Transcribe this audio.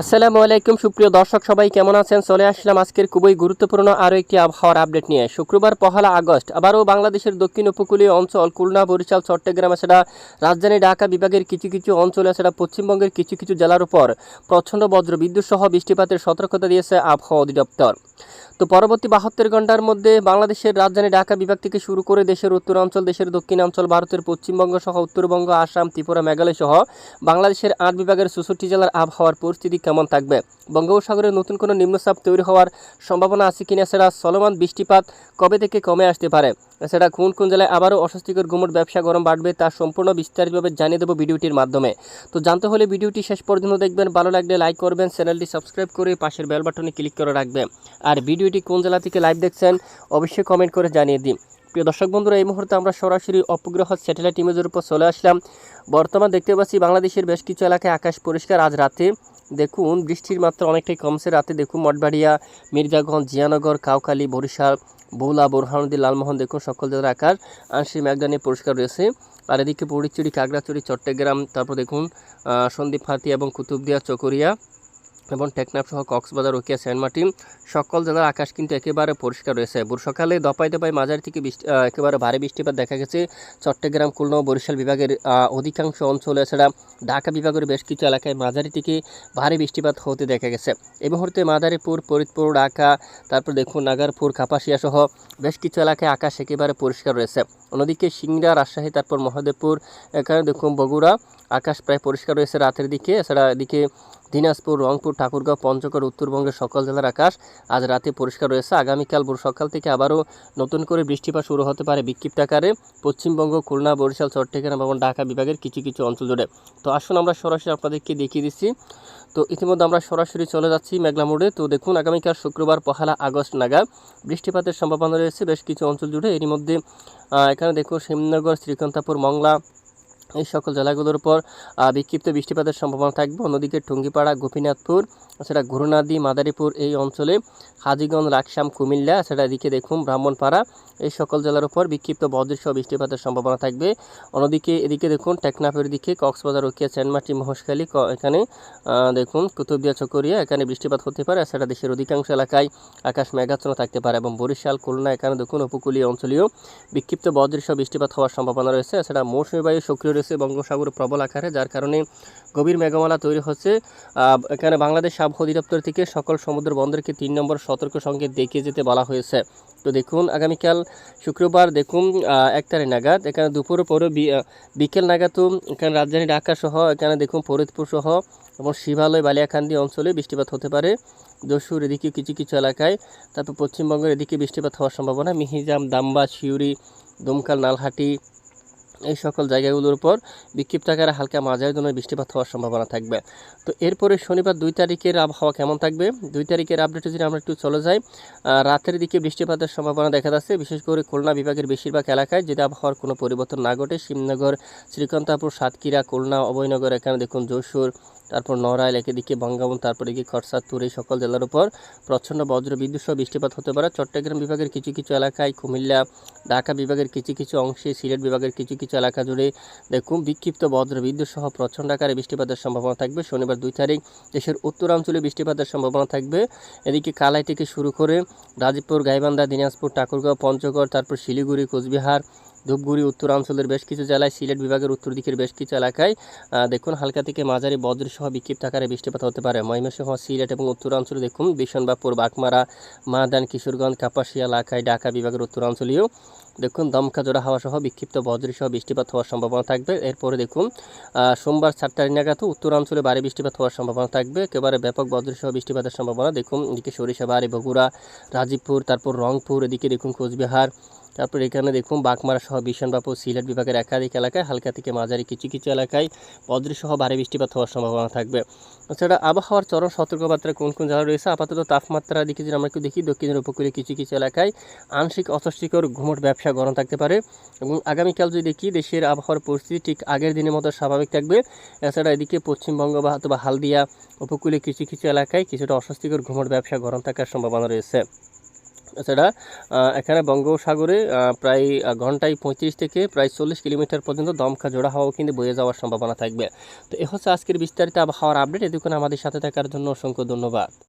আসসালামু আলাইকুম, সুপ্রিয় দর্শক সবাই কেমন আছেন? চলে আসলাম আজকের খুবই গুরুত্বপূর্ণ আরও একটি আবহাওয়ার আপডেট নিয়ে। শুক্রবার পহেলা আগস্ট, আবারও বাংলাদেশের দক্ষিণ উপকূলীয় অঞ্চল খুলনা, বরিশাল, চট্টগ্রাম সেটা রাজধানী ঢাকা বিভাগের কিছু কিছু অঞ্চলে সেটা পশ্চিমবঙ্গের কিছু কিছু জেলার উপর প্রচণ্ড বজ্র, বিদ্যুৎ সহ বৃষ্টিপাতের সতর্কতা দিয়েছে আবহাওয়া অধিদপ্তর। তো পরবর্তী বাহাত্তর ঘণ্টার মধ্যে বাংলাদেশের রাজধানী ঢাকা বিভাগ থেকে শুরু করে দেশের উত্তরাঞ্চল, দেশের দক্ষিণাঞ্চল, ভারতের পশ্চিমবঙ্গ সহ উত্তরবঙ্গ, আসাম, ত্রিপুরা, মেঘালয় সহ বাংলাদেশের আট বিভাগের চৌষট্টি জেলার আবহাওয়ার পরিস্থিতি কেমন থাকবে? বঙ্গোপসাগরে নতুন কোনো নিম্নচাপ তৈরি হওয়ার সম্ভাবনা আছে কিনা সেটা চলমান বৃষ্টিপাত কবে থেকে কমে আসতে পারে? এছাড়া কোন কোন জেলায় আবারও অস্বস্তিকর গুমট ব্যবসা গরম বাড়বে তা সম্পূর্ণ বিস্তারিতভাবে জানিয়ে দেবো ভিডিওটির মাধ্যমে। তো জানতে হলে ভিডিওটি শেষ পর্যন্ত দেখবেন, ভালো লাগলে লাইক করবেন, চ্যানেলটি সাবস্ক্রাইব করে পাশের বেল বাটনে ক্লিক করে রাখবেন। আর ভিডিওটি কোন জেলা থেকে লাইভ দেখছেন, অবশ্যই কমেন্ট করে জানিয়ে দিন। প্রিয় দর্শক বন্ধুরা, এই মুহূর্তে আমরা সরাসরি অপগ্রহ স্যাটেলাইট ইমেজের উপর চলে আসলাম। বর্তমান দেখতে পাচ্ছি বাংলাদেশের বেশ কিছু এলাকায় আকাশ পরিষ্কার আজ রাতে। দেখুন, বৃষ্টির মাত্রা অনেকটাই কমছে রাতে। দেখুন, মঠবাড়িয়া, মির্জাগঞ্জ, জিয়ানগর কাউকালী বরিশাল, বৌলা, বোরহানুদ্দিন, লালমোহন, দেখুন, সকল জেলার আকাশ আংশিক মেঘদানি পরিষ্কার রয়েছে। আর এদিকে পরিচুরি কাগড়াচুরি চট্টগ্রাম, তারপর দেখুন সন্দীপ হাতি এবং কুতুবদিয়া, চকরিয়া। এবং টেকনাফ সহ কক্সবাজার ওকিয়া সেন্ট মার্টিন, সকল জেলার আকাশ কিন্তু একেবারে পরিষ্কার রয়েছে। ভোর সকালে দপাই দপাই মাঝারি থেকে বৃষ্টি একেবারে ভারী বৃষ্টিপাত দেখা গেছে। চট্টগ্রাম, খুলনা বরিশাল বিভাগের অধিকাংশ অঞ্চলে, এছাড়া ঢাকা বিভাগের বেশ কিছু এলাকায় মাঝারি থেকে ভারী বৃষ্টিপাত হতে দেখা গেছে। এই মুহূর্তে মাদারীপুর, ফরিদপুর, ঢাকা, তারপর দেখুন নাগারপুর, কাপাসিয়া সহ বেশ কিছু এলাকায় আকাশ একেবারে পরিষ্কার রয়েছে। অন্যদিকে সিংড়া, রাজশাহী, তারপর মহাদেবপুর, এখানে দেখুন বগুড়া, আকাশ প্রায় পরিষ্কার রয়েছে রাতের দিকে। এছাড়া এদিকে দিনাজপুর, রংপুর, ঠাকুরগাঁও, পঞ্চগড়, উত্তরবঙ্গের সকল জেলার আকাশ আজ রাতে পরিষ্কার রয়েছে। আগামীকাল ভোর সকাল থেকে আবারও নতুন করে বৃষ্টিপাত শুরু হতে পারে বিক্ষিপ্ত আকারে। পশ্চিমবঙ্গ, খুলনা, বরিশাল, চট্টগ্রাম এবং ঢাকা বিভাগের কিছু কিছু অঞ্চল জুড়ে। তো আসুন আমরা সরাসরি আপনাদেরকে দেখিয়ে দিচ্ছি। তো ইতিমধ্যে আমরা সরাসরি চলে যাচ্ছি মেঘলা মোড়ে। তো দেখুন, আগামীকাল শুক্রবার পহেলা আগস্ট নাগাদ বৃষ্টিপাতের সম্ভাবনা রয়েছে। বেশ কিছু অঞ্চল জুড়ে এরই মধ্যে এখানে দেখুন শ্রীনগর শ্রীকান্তাপুর, মংলা এই সকল জেলাগুলোর উপর বিক্ষিপ্ত বৃষ্টিপাতের সম্ভাবনা থাকবে। অন্যদিকে টুঙ্গিপাড়া, গোপীনাথপুর, সেটা গুরুনাদি, মাদারীপুর এই অঞ্চলে, হাজিগঞ্জ লাকসাম কুমিল্লা, সেটা এদিকে দেখুন, ব্রাহ্মণপাড়া, এই সকল জেলার উপর বিক্ষিপ্ত বজ্রসহ বৃষ্টিপাতের সম্ভাবনা থাকবে। অন্যদিকে এদিকে দেখুন, টেকনাফের দিকে কক্সবাজার ওকিয়া চেনমাটি, মহেশখালী এখানে দেখুন, কুতুবদিয়া, চকরিয়া, এখানে বৃষ্টিপাত হতে পারে সেটা দেশের অধিকাংশ এলাকায় আকাশ মেঘাচ্ছন্ন থাকতে পারে এবং বরিশাল, খুলনা, এখানে দেখুন, উপকূলীয় অঞ্চলীয় বিক্ষিপ্ত বজ্রসহ বৃষ্টিপাত হওয়ার সম্ভাবনা রয়েছে। সেটা মৌসুমী বায়ু সক্রিয় রয়েছে বঙ্গোপসাগর প্রবল আকারে, যার কারণে গভীর মেঘমালা তৈরি হচ্ছে। এখানে বাংলাদেশ আবহাওয়া অধিদপ্তর থেকে সকল সমুদ্র বন্দরকে তিন নম্বর সতর্ক সংকেত দেখিয়ে যেতে বলা হয়েছে। তো দেখুন, আগামীকাল শুক্রবার দেখুন এক তারিখ নাগাদ, এখানে দুপুর পরে বিকেল নাগাদও এখানে রাজধানী ঢাকা সহ, এখানে দেখুন ফরিদপুর সহ এবং শিবালয় বালিয়াকান্দি অঞ্চলে বৃষ্টিপাত হতে পারে। দস্যুর এদিকে কিছু কিছু এলাকায়, তারপর পশ্চিমবঙ্গের এদিকে বৃষ্টিপাত হওয়ার সম্ভাবনা। মিহিজাম, দাম্বা শিউরি দমকাল, নালহাটি এই সকল জায়গাগুলোর উপর বিক্ষিপ্ত আকারে হালকা মাঝারি ধরনের বৃষ্টিপাত হওয়ার সম্ভাবনা থাকবে। তো এরপরে শনিবার দুই তারিখের আবহাওয়া কেমন থাকবে? দুই তারিখের আপডেটে যদি আমরা একটু চলে যাই রাতের দিকে বৃষ্টিপাতের সম্ভাবনা দেখা যাচ্ছে। বিশেষ করে খুলনা বিভাগের বেশিরভাগ এলাকায় যদি আবহাওয়ার কোনো পরিবর্তন না ঘটে, শিবনগর, শ্রীকান্তাপুর, সাতক্ষীরা, খুলনা, অভয়নগর, এখানে দেখুন যশোর তারপর নড়াইল এদিকে বঙ্গাবন, তারপর এদিকে খরসাদপুর এই সকল জেলার উপর প্রচণ্ড বজ্র বিদ্যুৎ সহ বৃষ্টিপাত হতে পারে। চট্টগ্রাম বিভাগের কিছু কিছু এলাকায়, কুমিল্লা, ঢাকা বিভাগের কিছু কিছু অংশে, সিলেট বিভাগের কিছু কিছু এলাকা জুড়ে দেখুন বিক্ষিপ্ত বজ্র বিদ্যুৎ সহ প্রচণ্ড আকারে বৃষ্টিপাতের সম্ভাবনা থাকবে। শনিবার দুই তারিখ দেশের উত্তরাঞ্চলে বৃষ্টিপাতের সম্ভাবনা থাকবে। এদিকে কালাই থেকে শুরু করে রাজীবপুর, গাইবান্ধা, দিনাজপুর, ঠাকুরগাঁও, পঞ্চগড়, তারপর শিলিগুড়ি, কোচবিহার ধূপগুড়ি উত্তরাঞ্চলের বেশ কিছু জেলায় সিলেট বিভাগের উত্তর দিকের বেশ কিছু এলাকায় দেখুন হালকা থেকে মাঝারি বজ্রসহ বিক্ষিপ্ত আকারে বৃষ্টিপাত হতে পারে। ময়মনসিংহ, সিলেট এবং উত্তরাঞ্চলে দেখুন বিশনবাপুর বাগমারা, মাদান, কিশোরগঞ্জ, কাপাসিয়া, লাখাই, ঢাকা বিভাগের উত্তরাঞ্চলীয়। দেখুন দমকা জোড়া হাওয়া সহ বিক্ষিপ্ত বজ্রসহ বৃষ্টিপাত হওয়ার সম্ভাবনা থাকবে। এরপরে দেখুন সোমবার চার তারিখ নাগাদ উত্তরাঞ্চলে ভারী বৃষ্টিপাত হওয়ার সম্ভাবনা থাকবে। একেবারে ব্যাপক বজ্রসহ বৃষ্টিপাতের সম্ভাবনা, দেখুন এদিকে সরিষাবাড়ি, বগুড়া, রাজীবপুর, তারপর রংপুর, এদিকে দেখুন কোচবিহার তারপর এখানে দেখুন বাগমারা সহ বিশনবাপুর সিলেট বিভাগের একাধিক এলাকায়, হালকা থেকে মাঝারি কিছু কিছু এলাকায় বজ্রসহ ভারী বৃষ্টিপাত হওয়ার সম্ভাবনা থাকবে। এছাড়া আবহাওয়ার চরম সতর্কবার্তা কোন কোন জায়গায় রয়েছে? আপাতত তাপমাত্রার দিকে যদি আমরা একটু দেখি, দক্ষিণের উপকূলে কিছু কিছু এলাকায় আংশিক অস্বস্তিকর ঘুমট ব্যবসা গরম থাকতে পারে এবং আগামীকাল যদি দেখি, দেশের আবহাওয়ার পরিস্থিতি ঠিক আগের দিনের মতো স্বাভাবিক থাকবে। এছাড়া এদিকে পশ্চিমবঙ্গ বা অথবা হালদিয়া উপকূলে কিছু কিছু এলাকায় কিছুটা অস্বস্তিকর ঘুমট ব্যবসা গরম থাকার সম্ভাবনা রয়েছে। এছাড়া এখানে বঙ্গোপসাগরে প্রায় ঘন্টায় পঁয়ত্রিশ থেকে প্রায় চল্লিশ কিলোমিটার পর্যন্ত দমকা জোড়া হাওয়াও কিন্তু বয়ে যাওয়ার সম্ভাবনা থাকবে। তো এ হচ্ছে আজকের বিস্তারিত আবহাওয়ার আপডেট। এদিকে আমাদের সাথে থাকার জন্য অসংখ্য ধন্যবাদ।